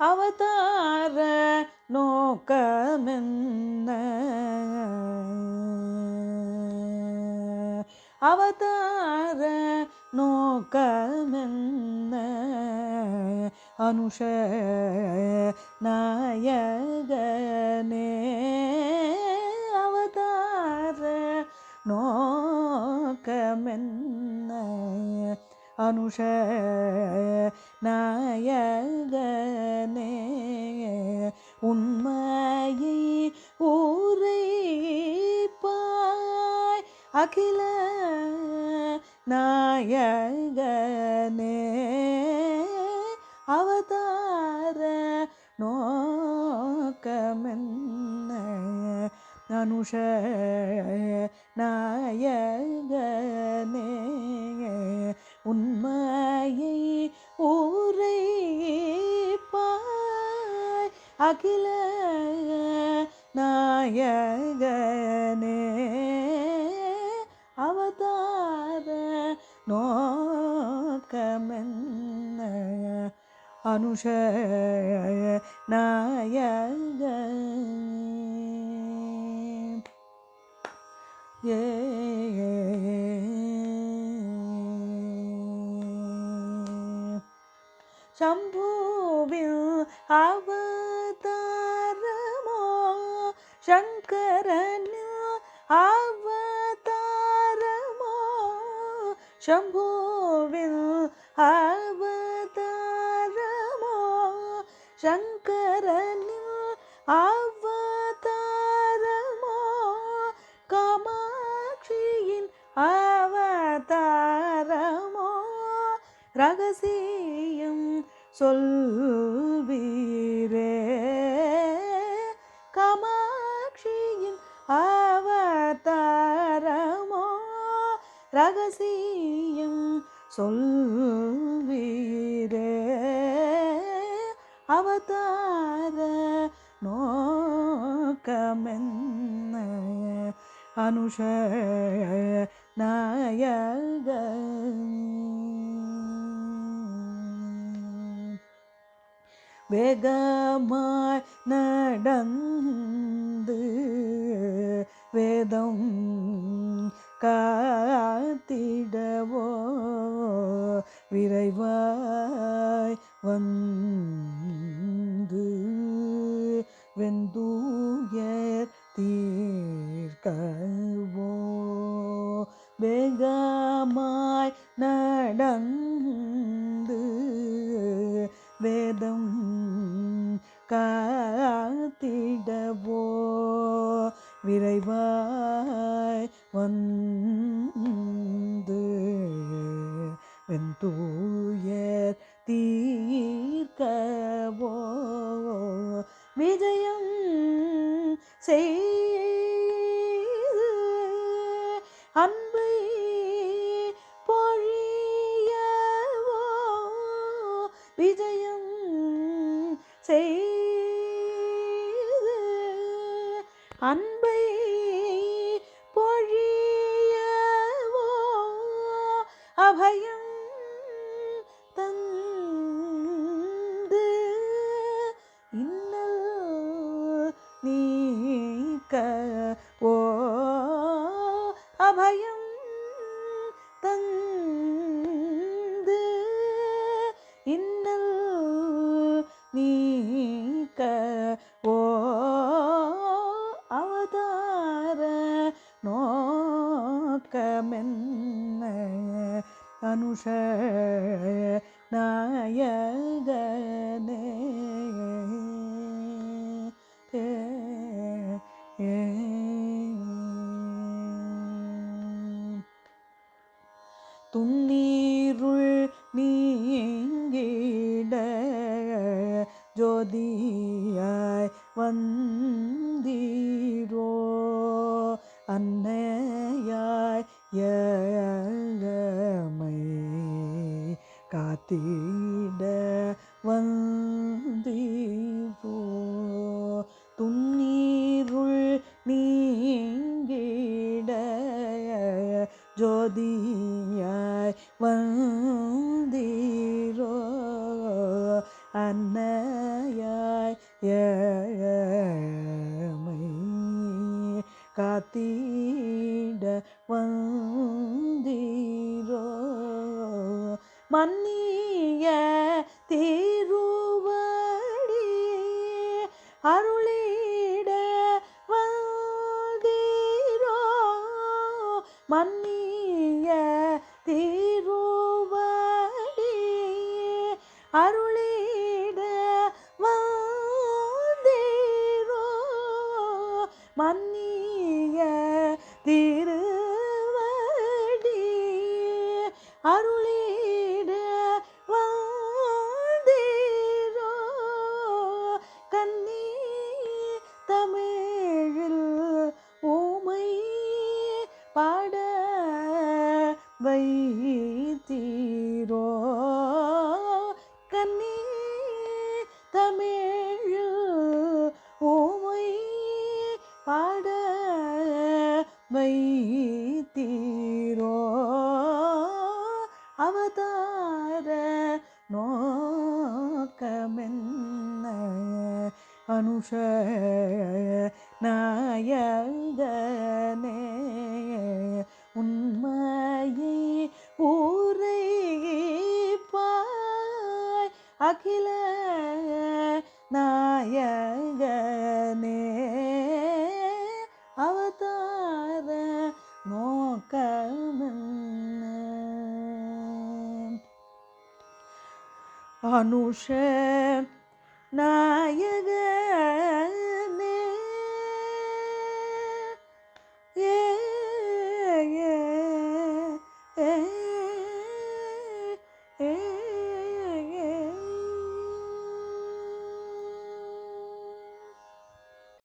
அவதார நோக்கமென்ன? அவதார நோக்கமென்ன? அனுஷ நாயகனே அவதார நோக்கமென்ன? அனுஷ நாயகனே உண்மையை ஊரைப்பாய் அகில நாயகனே. அவதார நோக்கமென்ன? அனுஷ நாயகனே. உண்மையை ஊரைப்பாய் அகில நாயகனே அவதார நோக்கமென்ன அனுஷ நாயகன். சம்புவில் அவதாரமோ? சங்கரனில் அவதாரமோ? சம்புவில் அவதாரமோ? சங்கரனில் அவதாரமோ சொல்வீரே. கமாட்சியின் அவதாரமோ ரகசியம் சொல்வீரே. அவதார நோக்கமென்ன அனுஷ நாயக வேகமாய் நடந்து வேதம் காத்திடவோ? விரைவாய் வந்து வெந்தூயர் தீர்க்கவோ? வேகமாய் நடந்து வேதம் காத்திடவோ? விரைவாய் வந்து வெந்தூயர் தீர்க்கவோ? விஜயம் செய் அன் அன்பை பொழியவோ? அபயம் தந்து இன்னல் நீக்க ஓ நாயகனே. துண்ணீருள் நீங்கிட ஜோதியாய் வந்தீரோ. அன்னையாய் ஏழமை தீட வந்தீரோ? துண்ணீருள் நீங்கிட ஏழமை காத்தீட வந்தீரோ? மன்னி திருவடி அருளிட வந்தீரோ? மன்னிய திருவடி அருளிட வந்தீரோ? மன்னிய நீ தமிழ் ஓமை பாட வைத்தீரோ? அவதார நோக்கமென்ன அனுஷ நாயகனே? உண்மை அனுஷ நாயக